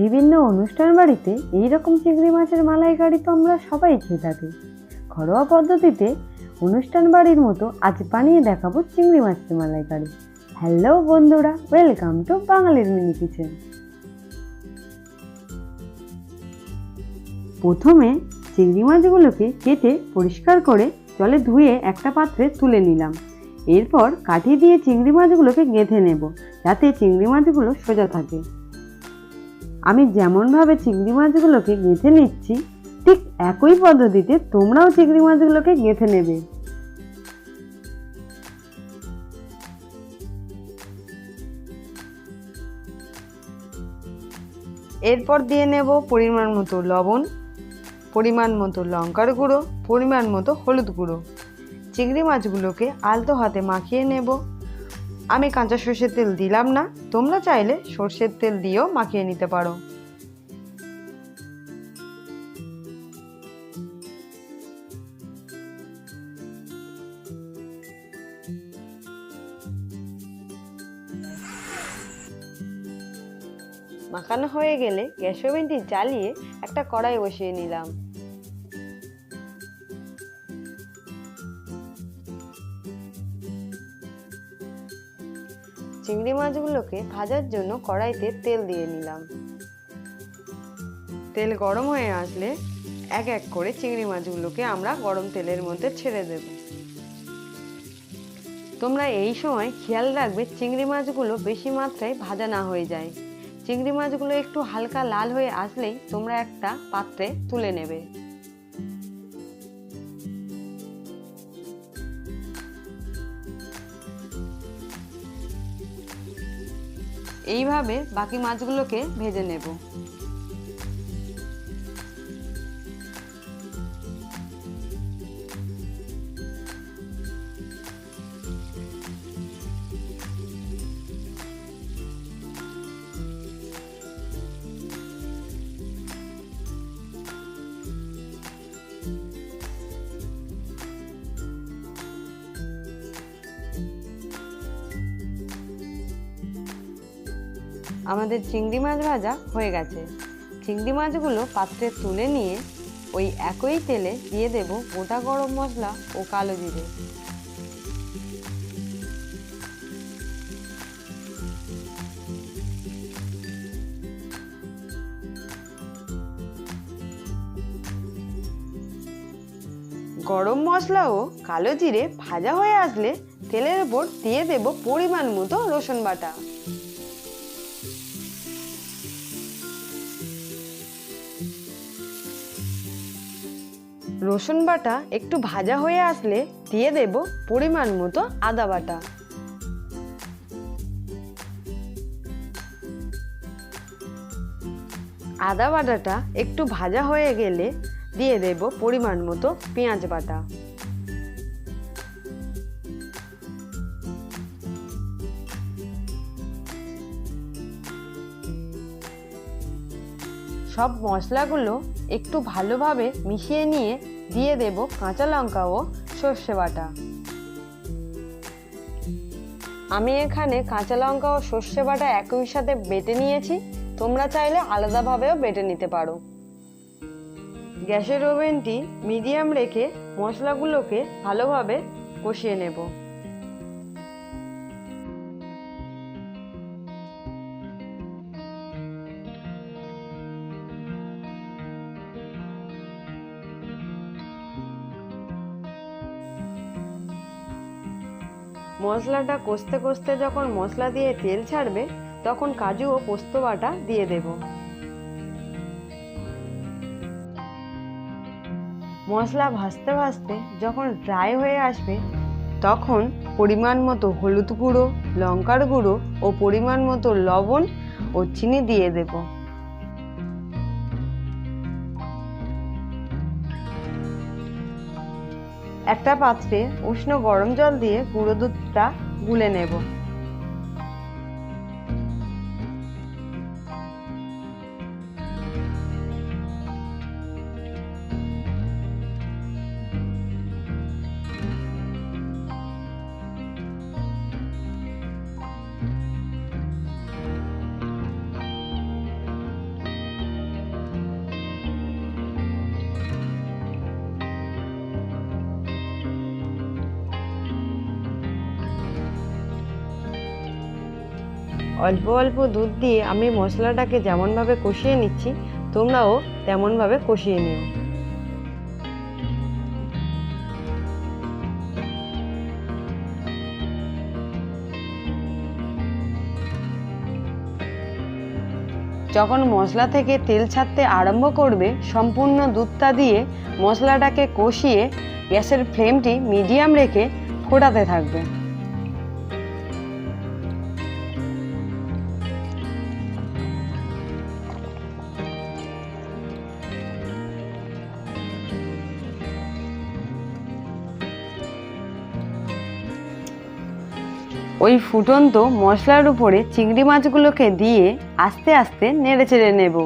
বিভিন্ন অনুষ্ঠান বাড়িতে এই রকম চিংড়ি মাছের মালাইকারি তো আমরা সবাই খেয়ে থাকি। ঘরোয়া পদ্ধতিতে অনুষ্ঠান বাড়ির মতো আজ বানিয়ে দেখাবো চিংড়ি মাছের মালাইকারি। হ্যালো বন্ধুরা, ওয়েলকাম টু বাঙালির মিনি কিচেন। প্রথমে চিংড়ি মাছগুলোকে কেটে পরিষ্কার করে জলে ধুয়ে একটা পাত্রে তুলে নিলাম। এরপর কাঠি দিয়ে চিংড়ি মাছগুলোকে গেঁথে নেব, যাতে চিংড়ি মাছগুলো সোজা থাকে। আমি যেমনভাবে চিংড়ি মাছগুলোকে গেঁথে নিচ্ছি, ঠিক একই পদ্ধতিতে তোমরাও চিংড়ি মাছগুলোকে গেঁথে নেবে। এরপর দিয়ে নেব পরিমাণ মতো লবণ, পরিমাণ মতো লঙ্কার গুঁড়ো, পরিমাণ মতো হলুদ গুঁড়ো। চিংড়ি মাছগুলোকে আলতো হাতে মাখিয়ে নেব। আমি কাঁচা সর্ষের তেল দিলাম না। তোমরা চাইলে সর্ষের তেল দিয়েও মাখিয়ে নিতে পারো। মাখানো হয়ে গেলে গ্যাস ওভেনটি জ্বালিয়ে একটা কড়াই বসিয়ে নিলাম। চিংড়ি মাছগুলোকে ভাজার জন্য কড়াইতে তেল দিয়ে নিলাম। তেল গরম হয়ে আসলে এক এক করে চিংড়ি মাছগুলোকে আমরা গরম তেলের মধ্যে ছেড়ে দেব। তোমরা এই সময় খেয়াল রাখবে চিংড়ি মাছগুলো বেশি মাত্রায় ভাজা না হয়ে যায়। চিংড়ি মাছগুলো একটু হালকা লাল হয়ে আসলেই তোমরা একটা পাত্রে তুলে নেবে। এইভাবে বাকি মাছগুলোকে ভেজে নেব। আমাদের চিংড়ি মাছ ভাজা হয়ে গেছে। চিংড়ি মাছগুলো পাত্রে তুলে নিয়ে ওই একই তেলে দিয়ে দেব গোটা গরম মশলা ও কালো জিরে। গরম মশলা ও কালো জিরে ভাজা হয়ে আসলে তেলের ওপর দিয়ে দেব পরিমাণ মতো রসুন বাটা। রসুন বাটা একটু ভাজা হয়ে আসলে দিয়ে দেব পরিমাণ মতো আদা বাটা। আদা বাটাটা একটু ভাজা হয়ে গেলে দিয়ে দেব পরিমাণ মতো পেঁয়াজ বাটা। সব মশলাগুলো একটু ভালোভাবে মিশিয়ে নিয়ে দিয়ে দেব কাঁচা লঙ্কা ও সর্ষে বাটা। আমি এখানে কাঁচা লঙ্কা ও সর্ষে বাটা একই সাথে বেটে নিয়েছি। তোমরা চাইলে আলাদাভাবেও বেটে নিতে পারো। গ্যাসের ওভেনটি মিডিয়াম রেখে মশলাগুলোকে ভালোভাবে কষিয়ে নেব। মশলাটা কষতে কষতে যখন মশলা দিয়ে তেল ছাড়বে, তখন কাজু ও পোস্ত বাটা দিয়ে দেব। মশলা ভাজতে ভাজতে যখন ড্রাই হয়ে আসবে, তখন পরিমাণ মতো হলুদ গুঁড়ো, লঙ্কার গুঁড়ো ও পরিমাণ মতো লবণ ও চিনি দিয়ে দেবো। একটা পাত্রে উষ্ণ গরম জল দিয়ে গুঁড়ো দুধটা গুলে নেব। অল্প অল্প দুধ দিয়ে আমি মশলাটাকে যেমনভাবে কষিয়ে নিচ্ছি, তোমরাও তেমনভাবে কষিয়ে নিও। যখন মশলা থেকে তেল ছাড়তে আরম্ভ করবে, সম্পূর্ণ দুধটা দিয়ে মশলাটাকে কষিয়ে গ্যাসের ফ্লেমটি মিডিয়াম রেখে ফোটাতে থাকবে। ওই ফুটন্ত মশলার উপরে চিংড়ি মাছগুলোকে দিয়ে আস্তে আস্তে নেড়ে চেড়ে নেব।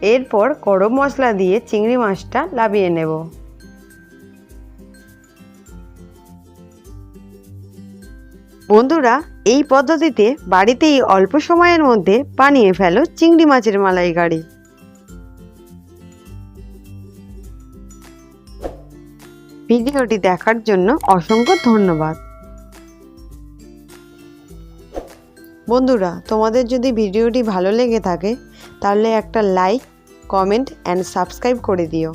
এরপর গরম মশলা দিয়ে চিংড়ি মাছটা লাবিয়ে নেব। বন্ধুরা এই পদ্ধতিতে বাড়িতেই অল্প সময়ের মধ্যে বানিয়ে ফেলো চিংড়ি মাছের মালাইকারি। ভিডিওটি দেখার জন্য অসংখ্য ধন্যবাদ। বন্ধুরা, তোমাদের যদি ভিডিওটি ভালো লেগে থাকে, তাহলে একটা লাইক কমেন্ট অ্যান্ড সাবস্ক্রাইব করে দিও।